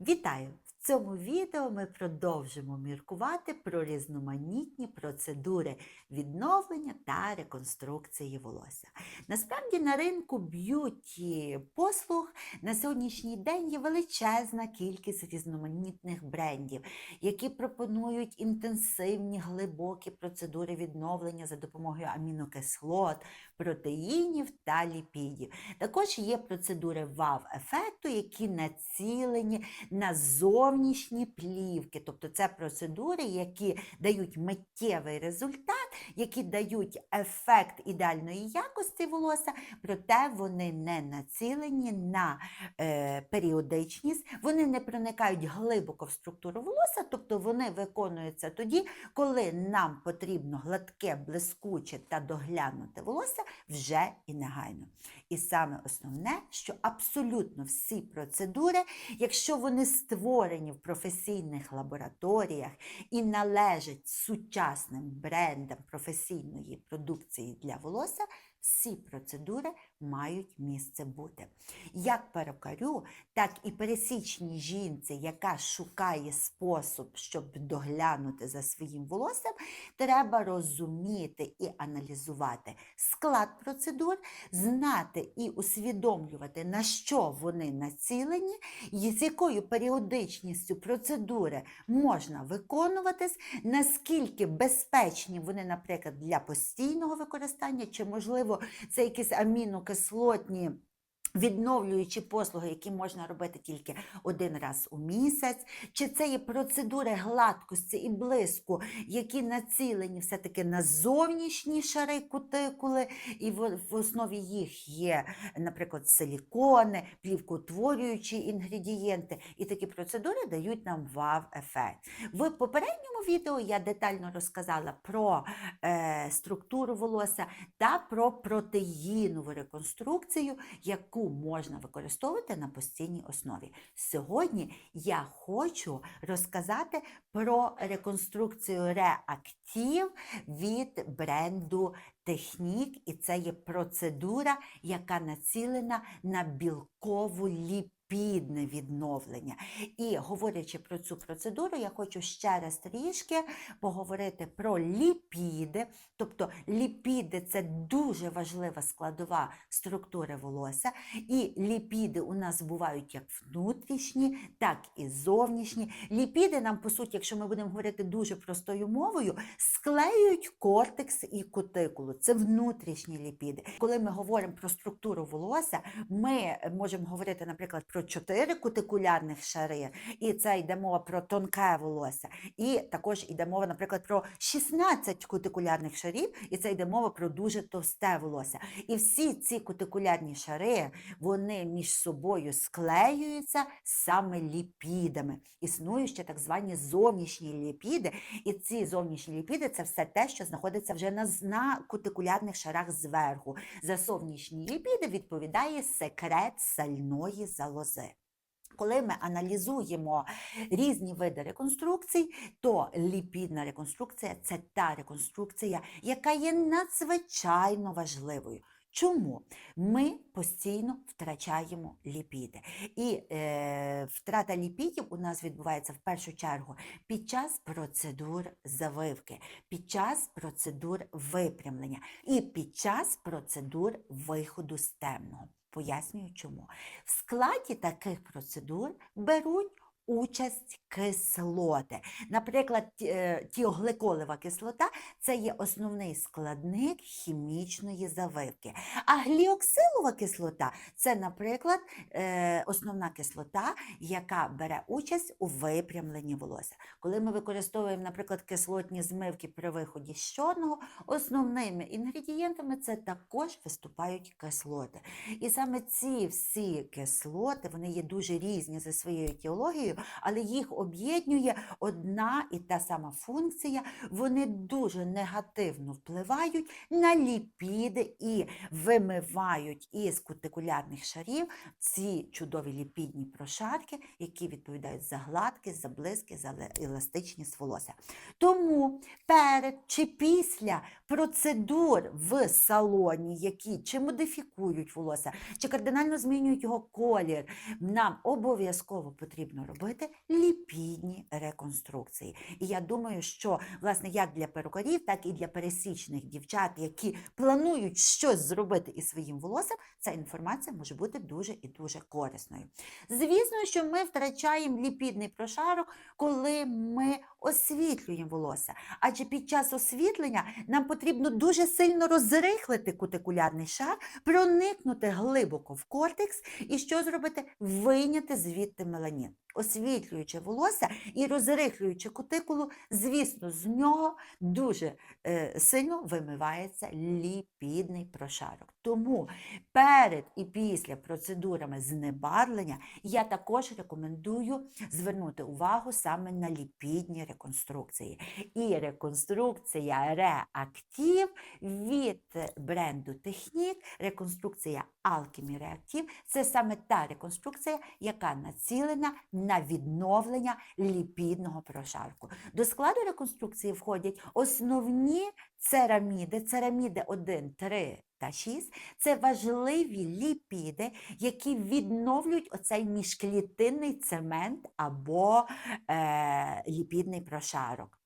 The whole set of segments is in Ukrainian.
Вітаю! В цьому відео ми продовжимо міркувати про різноманітні процедури відновлення та реконструкції волосся. Насправді на ринку б'юті послуг на сьогоднішній день є величезна кількість різноманітних брендів, які пропонують інтенсивні глибокі процедури відновлення за допомогою амінокислот, протеїнів та ліпідів. Також є процедури ВАВ-ефекту, які націлені на зовнішні плівки, тобто це процедури, які дають миттєвий результат, які дають ефект ідеальної якості волосся, проте вони не націлені на е, періодичність, вони не проникають глибоко в структуру волосся, тобто вони виконуються тоді, коли нам потрібно гладке, блискуче та доглянуте волосся вже і негайно. І саме основне, що абсолютно всі процедури, якщо вони створені в професійних лабораторіях і належать сучасним брендам професійної продукції для волосся, всі процедури мають місце бути. Як перукарю, так і пересічній жінці, яка шукає спосіб, щоб доглянути за своїм волоссям, треба розуміти і аналізувати склад процедур, знати і усвідомлювати, на що вони націлені, і з якою періодичністю процедури можна виконуватись, наскільки безпечні вони, наприклад, для постійного використання, чи, можливо, це якісь амінокислотні. Відновлюючі послуги, які можна робити тільки один раз у місяць, чи це є процедури гладкості і блиску, які націлені все-таки на зовнішні шари кутикули, і в, основі їх є, наприклад, силікони, плівкоутворюючі інгредієнти. І такі процедури дають нам вав-ефект. В попередньому відео я детально розказала про е, структуру волосся та про протеїнову реконструкцію, яку можна використовувати на постійній основі. Сьогодні я хочу розказати про реконструкцію реактив від бренду Технік, і це є процедура, яка націлена на білкову ліпідне відновлення. І говорячи про цю процедуру, я хочу ще раз трішки поговорити про ліпіди. Тобто ліпіди це дуже важлива складова структури волосся. І ліпіди у нас бувають як внутрішні, так і зовнішні. Ліпіди нам, по суті, якщо ми будемо говорити дуже простою мовою, склеюють кортекс і кутикулу. Це внутрішні ліпіди. Коли ми говоримо про структуру волосся, ми можемо говорити, наприклад, про чотири кутикулярних шари, і це йде мова про тонке волосся. І також йде мова, наприклад, про 16 кутикулярних шарів, і це йде мова про дуже товсте волосся. І всі ці кутикулярні шари, вони між собою склеюються саме ліпідами. Існують ще так звані зовнішні ліпіди, і ці зовнішні ліпіди це все те, що знаходиться вже на, на кутикулярних шарах зверху. За зовнішні ліпіди відповідає секрет сальної залози. Коли ми аналізуємо різні види реконструкцій, то ліпідна реконструкція це та реконструкція, яка є надзвичайно важливою. Чому? Ми постійно втрачаємо ліпіди. І е, втрата ліпідів у нас відбувається в першу чергу під час процедур завивки, під час процедур випрямлення і під час процедур виходу з темного. Пояснюю чому. В складі таких процедур беруть участь кислоти. Наприклад, е, тіогликолева кислота це є основний складник хімічної завивки. А гліоксилова кислота це, наприклад, е, основна кислота, яка бере участь у випрямленні волосся. Коли ми використовуємо, наприклад, кислотні змивки при виході з чорного, основними інгредієнтами це також виступають кислоти. І саме ці всі кислоти, вони є дуже різні за своєю етіологією, але їх об'єднує одна і та сама функція, вони дуже негативно впливають на ліпіди і вимивають із кутикулярних шарів ці чудові ліпідні прошарки, які відповідають за гладкість, за близькість, за еластичність волосся. Тому перед чи після процедур в салоні, які чи модифікують волосся, чи кардинально змінюють його колір, нам обов'язково потрібно робити ліпідні реконструкції. І я думаю, що власне як для перукарів, так і для пересічних дівчат, які планують щось зробити із своїм волоссям, ця інформація може бути дуже і дуже корисною. Звісно, що ми втрачаємо ліпідний прошарок, коли ми освітлюємо волосся. Адже під час освітлення нам потрібно дуже сильно розрихлити кутикулярний шар, проникнути глибоко в кортекс і що зробити? Вийняти звідти меланін. Освітлюючи волосся і розрихлюючи кутикулу, звісно, з нього дуже е, сильно вимивається ліпідний прошарок. Тому перед і після процедурами знебарвлення я також рекомендую звернути увагу саме на ліпідні реконструкції. І реконструкція Реактив від бренду Технік, реконструкція Alchemy Reactive – це саме та реконструкція, яка націлена на відновлення ліпідного прошарку. До складу реконструкції входять основні цераміди, цераміди 1, 3 та 6. Це важливі ліпіди, які відновлюють оцей міжклітинний цемент або е, ліпідний прошарок.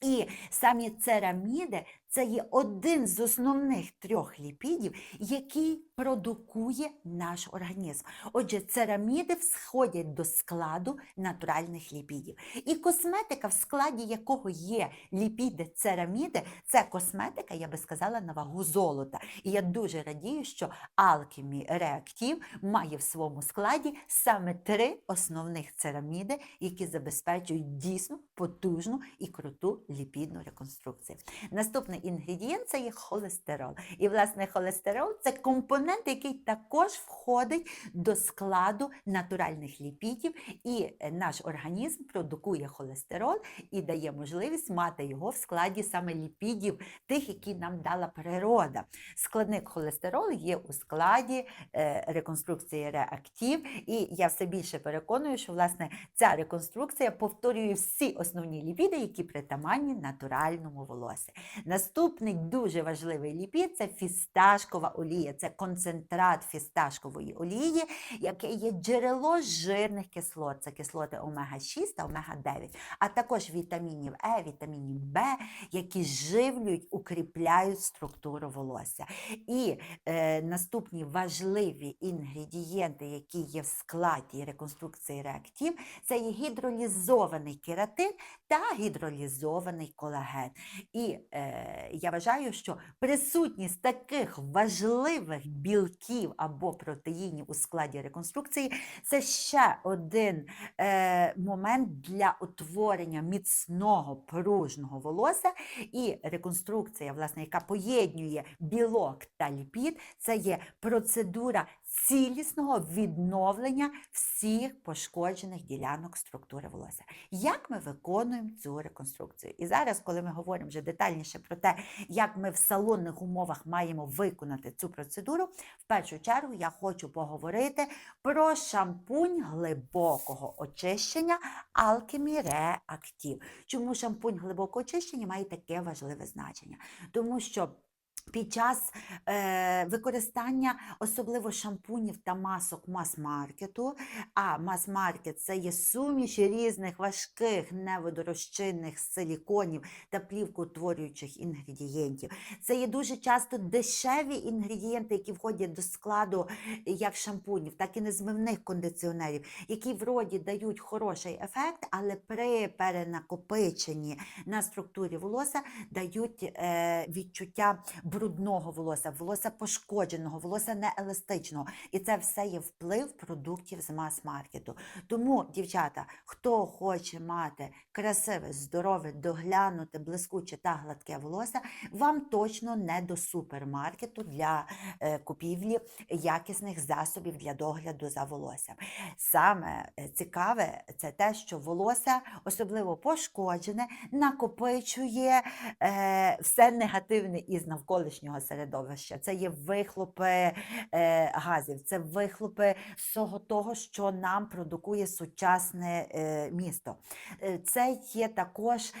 І самі цераміди це є один з основних трьох ліпідів, який продукує наш організм. Отже, цераміди входять до складу натуральних ліпідів. І косметика, в складі якого є ліпіди цераміди, це косметика, я би сказала, на вагу золота. І я дуже радію, що Alchemy Reactive має в своєму складі саме три основних цераміди, які забезпечують дійсно потужну і круту ліпідну реконструкцію. Наступний інгредієнт це є холестерол. І, власне, холестерол це компонент, який також входить до складу натуральних ліпідів, і е, наш організм продукує холестерол і дає можливість мати його в складі саме ліпідів, тих, які нам дала природа. Складник холестеролу є у складі е, реконструкції реактив, і я все більше переконую, що власне ця реконструкція повторює всі основні ліпіди, які притаманні натуральному волосі. Наступний дуже важливий ліпід це фісташкова олія, це концентрат фісташкової олії, яке є джерело жирних кислот. Це кислоти омега-6 та омега-9, а також вітамінів Е, вітамінів Б, які живлюють, укріпляють структуру волосся. І е, наступні важливі інгредієнти, які є в складі реконструкції реактив, це є гідролізований кератин та гідролізований колаген. І е, я вважаю, що присутність таких важливих білків або протеїнів у складі реконструкції це ще один е, момент для утворення міцного пружного волосся. І реконструкція, власне, яка поєднує білок та ліпід, це є процедура цілісного відновлення всіх пошкоджених ділянок структури волосся. Як ми виконуємо цю реконструкцію? І зараз, коли ми говоримо вже детальніше про те, як ми в салонних умовах маємо виконати цю процедуру, в першу чергу я хочу поговорити про шампунь глибокого очищення Alchemy Reactive. Чому шампунь глибокого очищення має таке важливе значення? Тому що під час е, використання особливо шампунів та масок мас-маркету, а мас-маркет це є суміш різних важких неводорозчинних силіконів та плівкоутворюючих інгредієнтів. Це є дуже часто дешеві інгредієнти, які входять до складу як шампунів, так і незмивних кондиціонерів, які вроді дають хороший ефект, але при перенакопиченні на структурі волосся дають е, відчуття брудного волосся, волосся пошкодженого, волосся нееластичного. І це все є вплив продуктів з мас-маркету. Тому, дівчата, хто хоче мати красиве, здорове, доглянуте, блискуче та гладке волосся, вам точно не до супермаркету для е, купівлі якісних засобів для догляду за волоссям. Саме е, цікаве це те, що волосся, особливо пошкоджене, накопичує е, все негативне із навколишнього середовища. Це є вихлопи е, газів, це вихлопи всього того, що нам продукує сучасне е, місто. Е, Це є також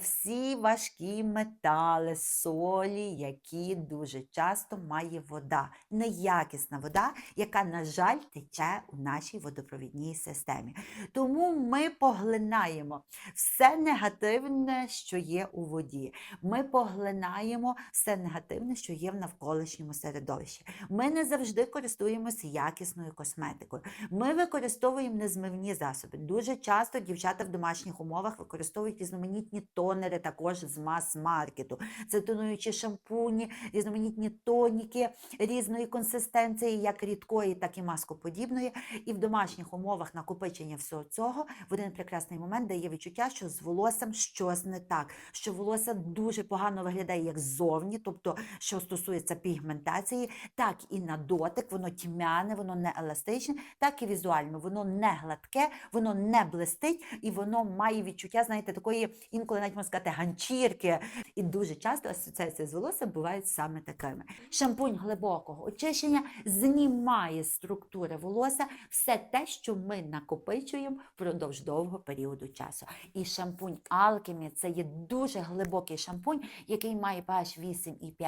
всі важкі метали, солі, які дуже часто має вода, неякісна вода, яка, на жаль, тече у нашій водопровідній системі. Тому ми поглинаємо все негативне, що є у воді. Ми поглинаємо все негативне, що є в навколишньому середовищі. Ми не завжди користуємося якісною косметикою. Ми використовуємо незмивні засоби. Дуже часто дівчата в домашніх умовах використовують різноманітні тонери також з мас-маркету. Це тонуючі шампуні, різноманітні тоніки різної консистенції, як рідкої, так і маскоподібної. І в домашніх умовах накопичення всього цього в один прекрасний момент дає відчуття, що з волоссям щось не так, що волосся дуже погано виглядає як ззовні, тобто, що стосується пігментації, так і на дотик, воно тьмяне, воно не еластичне, так і візуально, воно не гладке, воно не блистить, і воно має відчуття, знаєте, такої інколи навіть можна сказати, ганчірки. І дуже часто асоціації з волоссям бувають саме такими. Шампунь глибокого очищення знімає з структури волосся все те, що ми накопичуємо впродовж довгого періоду часу. І шампунь Alchemy – це є дуже глибокий шампунь, який має pH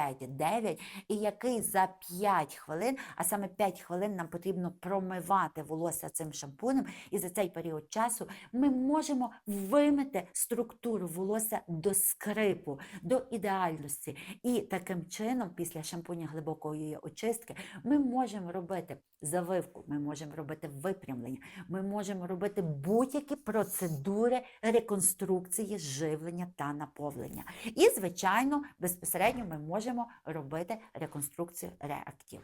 8,5-9, і який за 5 хвилин, а саме 5 хвилин нам потрібно промивати волосся цим шампунем, і за цей період часу ми можемо вимити структуру волосся до скрипу, до ідеальності. І таким чином, після шампуня глибокої очистки, ми можемо робити завивку, ми можемо робити випрямлення, ми можемо робити будь-які процедури реконструкції живлення та наповнення. І, звичайно, безпосередньо ми можемо робити реконструкцію реактів.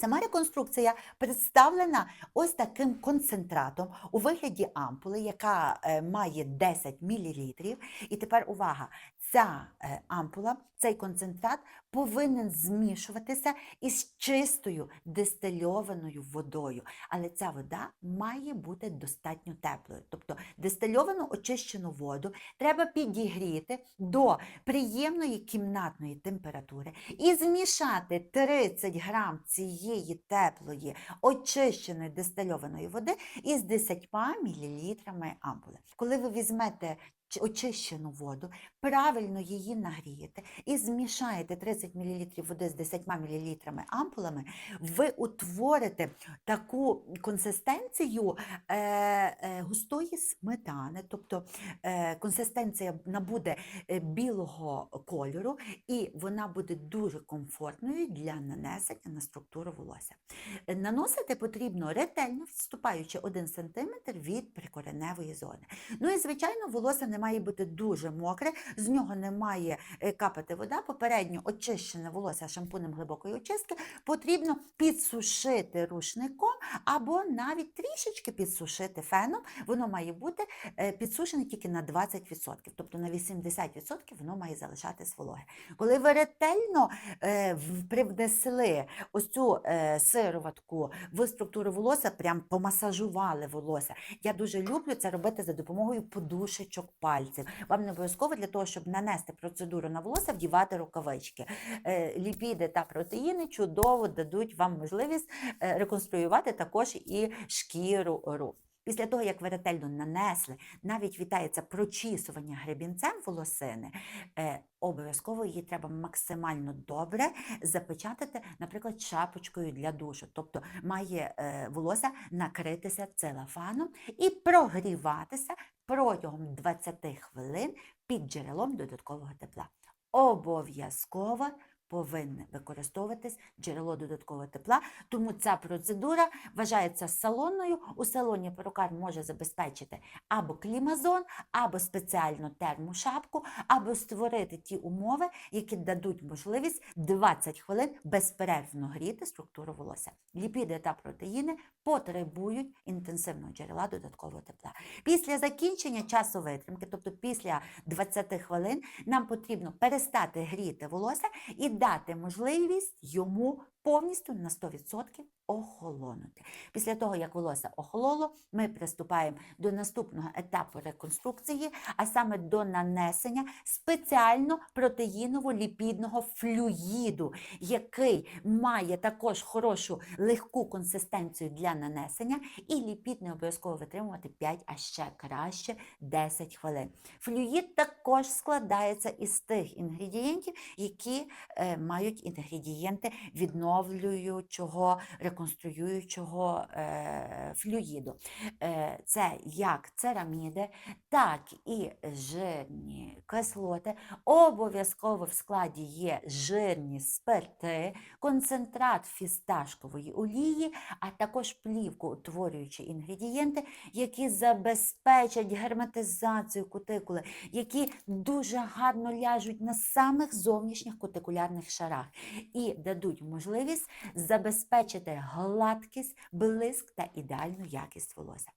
Сама реконструкція представлена ось таким концентратом у вигляді ампули, яка е, має 10 мл. І тепер увага, ця е, ампула, цей концентрат повинен змішуватися із чистою дистильованою водою. Але ця вода має бути достатньо теплою. Тобто дистильовану очищену воду треба підігріти до приємної кімнатної температури і змішати 30 грам цієї теплої очищеної дистильованої води із 10 мл ампули. Коли ви візьмете очищену воду, правильно її нагрієте і змішаєте 30 мл води з 10 мл ампулами, ви утворите таку консистенцію е, е, густої сметани, тобто е, консистенція набуде е, білого кольору, і вона буде дуже комфортною для нанесення на структуру волосся. Наносити потрібно ретельно, відступаючи 1 см від прикореневої зони. Ну і, звичайно, волосся не має бути дуже мокре, з нього не має е, капати вода. Попередньо очищене волосся шампунем глибокої очистки потрібно підсушити рушником або навіть трішечки підсушити феном. Воно має бути е, підсушене тільки на 20%, тобто на 80% воно має залишатись вологе. Коли ви ретельно е, привнесли ось цю сироватку в структуру волосся, прям помасажували волосся. Я дуже люблю це робити за допомогою подушечок пальців. Вам не обов'язково для того, щоб нанести процедуру на волосся, вдівати рукавички. Е, Ліпіди та протеїни чудово дадуть вам можливість е, реконструювати також і шкіру рук. Після того, як ви ретельно нанесли, навіть вітається прочісування гребінцем волосини, е, обов'язково її треба максимально добре запечатати, наприклад, шапочкою для душу. Тобто має е, волосся накритися целофаном і прогріватися протягом 20 хвилин під джерелом додаткового тепла. Обов'язково повинне використовуватись джерело додаткового тепла, тому ця процедура вважається салонною. У салоні перукар може забезпечити або клімазон, або спеціальну термошапку, або створити ті умови, які дадуть можливість 20 хвилин безперервно гріти структуру волосся. Ліпіди та протеїни потребують інтенсивного джерела додаткового тепла. Після закінчення часу витримки, тобто після 20 хвилин, нам потрібно перестати гріти волосся і дати можливість йому повністю на 100% охолонути. Після того, як волосся охололо, ми приступаємо до наступного етапу реконструкції, а саме до нанесення спеціально протеїново-ліпідного флюїду, який має також хорошу легку консистенцію для нанесення, і ліпід не обов'язково витримувати 5, а ще краще 10 хвилин. Флюїд також складається із тих інгредієнтів, які е, мають інгредієнти відновлюючого, реконструюючого е, флюїду. Е, це як цераміди, так і жирні кислоти. Обов'язково в складі є жирні спирти, концентрат фісташкової олії, а також плівку утворюючі інгредієнти, які забезпечать герметизацію кутикули, які дуже гарно ляжуть на самих зовнішніх кутикулярних шарах і дадуть можливість забезпечити гладкість, блиск та ідеальну якість волосся.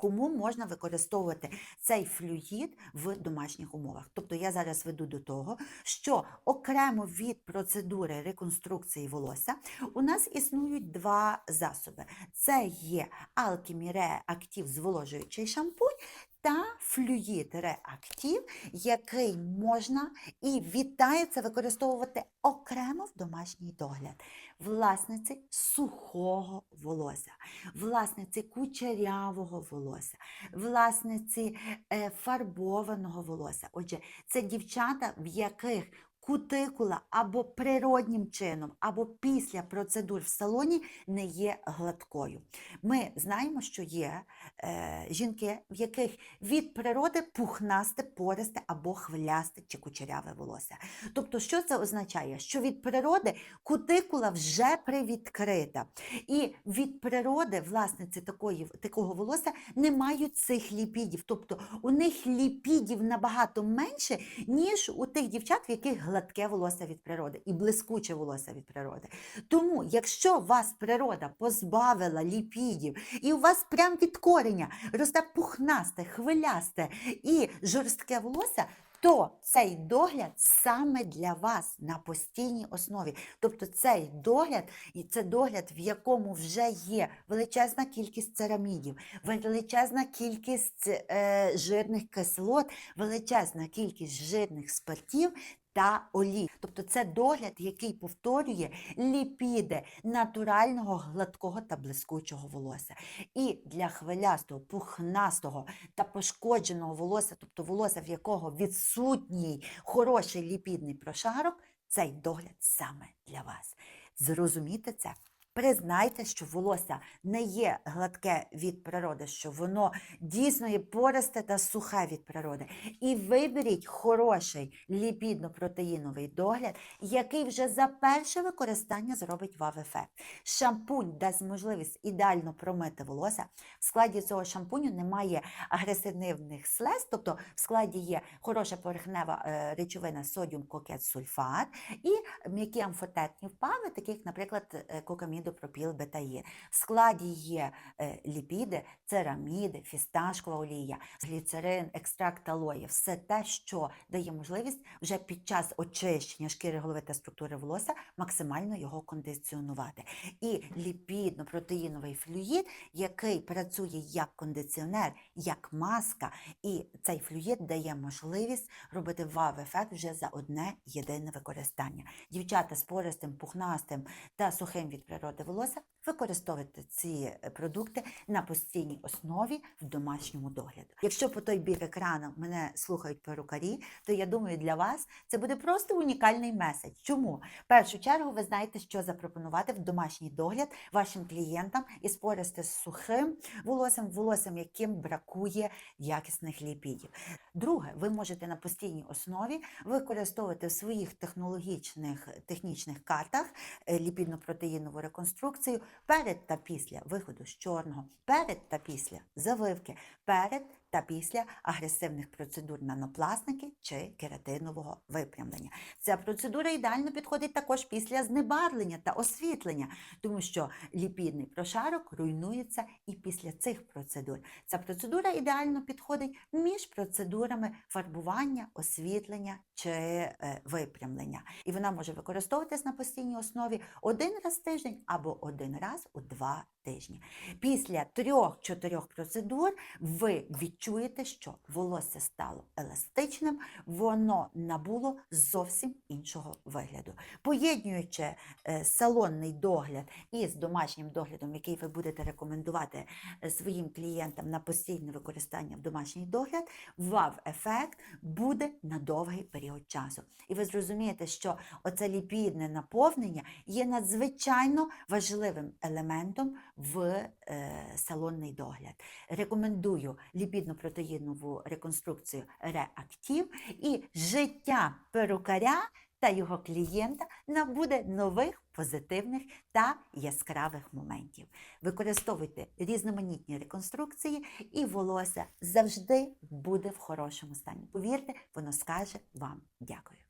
Кому можна використовувати цей флюїд в домашніх умовах? Тобто я зараз веду до того, що окремо від процедури реконструкції волосся у нас існують два засоби: це є Alchemy Reactive зволожуючий шампунь. Та флюїд реактив, який можна і вітається використовувати окремо в домашній догляд. Власниці сухого волосся, власниці кучерявого волосся, власниці е, фарбованого волосся. Отже, це дівчата, в яких кутикула або природнім чином, або після процедур в салоні не є гладкою. Ми знаємо, що є е, жінки, в яких від природи пухнасте, пористе або хвилясте чи кучеряве волосся. Тобто, що це означає? Що від природи кутикула вже привідкрита. І від природи власниці такої, такого волосся не мають цих ліпідів. Тобто у них ліпідів набагато менше, ніж у тих дівчат, в яких гладке волосся від природи і блискуче волосся від природи. Тому, якщо вас природа позбавила ліпідів, і у вас прям від кореня росте пухнасте, хвилясте і жорстке волосся, то цей догляд саме для вас на постійній основі. Тобто цей догляд, і це догляд, в якому вже є величезна кількість церамідів, величезна кількість е, жирних кислот, величезна кількість жирних спиртів. Та олій. Тобто це догляд, який повторює ліпіди натурального гладкого та блискучого волосся. І для хвилястого, пухнастого та пошкодженого волосся, тобто волосся, в якого відсутній хороший ліпідний прошарок, цей догляд саме для вас. Зрозуміти це. Признайте, що волосся не є гладке від природи, що воно дійсно є пористе та сухе від природи. І виберіть хороший ліпідно-протеїновий догляд, який вже за перше використання зробить вав-ефект. Шампунь дасть можливість ідеально промити волосся. В складі цього шампуню немає агресивних слез, тобто в складі є хороша поверхнева е, речовина содіум кокет сульфат і м'які амфотетні впави, таких, наприклад, е, кокамідопропіл бетаїн. В складі є е, ліпіди, цераміди, фісташкова олія, гліцерин, екстракт алої, все те, що дає можливість вже під час очищення шкіри голови та структури волосся максимально його кондиціонувати. І ліпідно-протеїновий флюїд, який працює як кондиціонер, як маска, і цей флюїд дає можливість робити вав-ефект вже за одне єдине використання. Дівчата з пористим, пухнастим та сухим від природи породи волосся, використовуйте ці е, продукти на постійній основі в домашньому догляду. Якщо по той бік екрану мене слухають перукарі, то я думаю, для вас це буде просто унікальний меседж. Чому? В першу чергу ви знаєте, що запропонувати в домашній догляд вашим клієнтам і спорити з сухим волоссям, волоссям, яким бракує якісних ліпідів. Друге, ви можете на постійній основі використовувати в своїх технологічних технічних картах е, ліпідно-протеїнову реконструкцію перед та після виходу з чорного, перед та після завивки, перед та після агресивних процедур нанопластики чи кератинового випрямлення. Ця процедура ідеально підходить також після знебарвлення та освітлення, тому що ліпідний прошарок руйнується і після цих процедур. Ця процедура ідеально підходить між процедурами фарбування, освітлення чи е, випрямлення. І вона може використовуватись на постійній основі один раз в тиждень або один раз у два тижні. Після трьох-чотирьох процедур ви відчуєте, що волосся стало еластичним, воно набуло зовсім іншого вигляду. Поєднуючи е, салонний догляд із домашнім доглядом, який ви будете рекомендувати е, своїм клієнтам на постійне використання в домашній догляд, вав-ефект буде на довгий період часу. І ви зрозумієте, що оце ліпідне наповнення є надзвичайно важливим елементом в е, салонний догляд. Рекомендую ліпідно-протеїнову реконструкцію Реактив і життя перукаря та його клієнта набуде нових позитивних та яскравих моментів. Використовуйте різноманітні реконструкції, і волосся завжди буде в хорошому стані. Повірте, воно скаже вам дякую.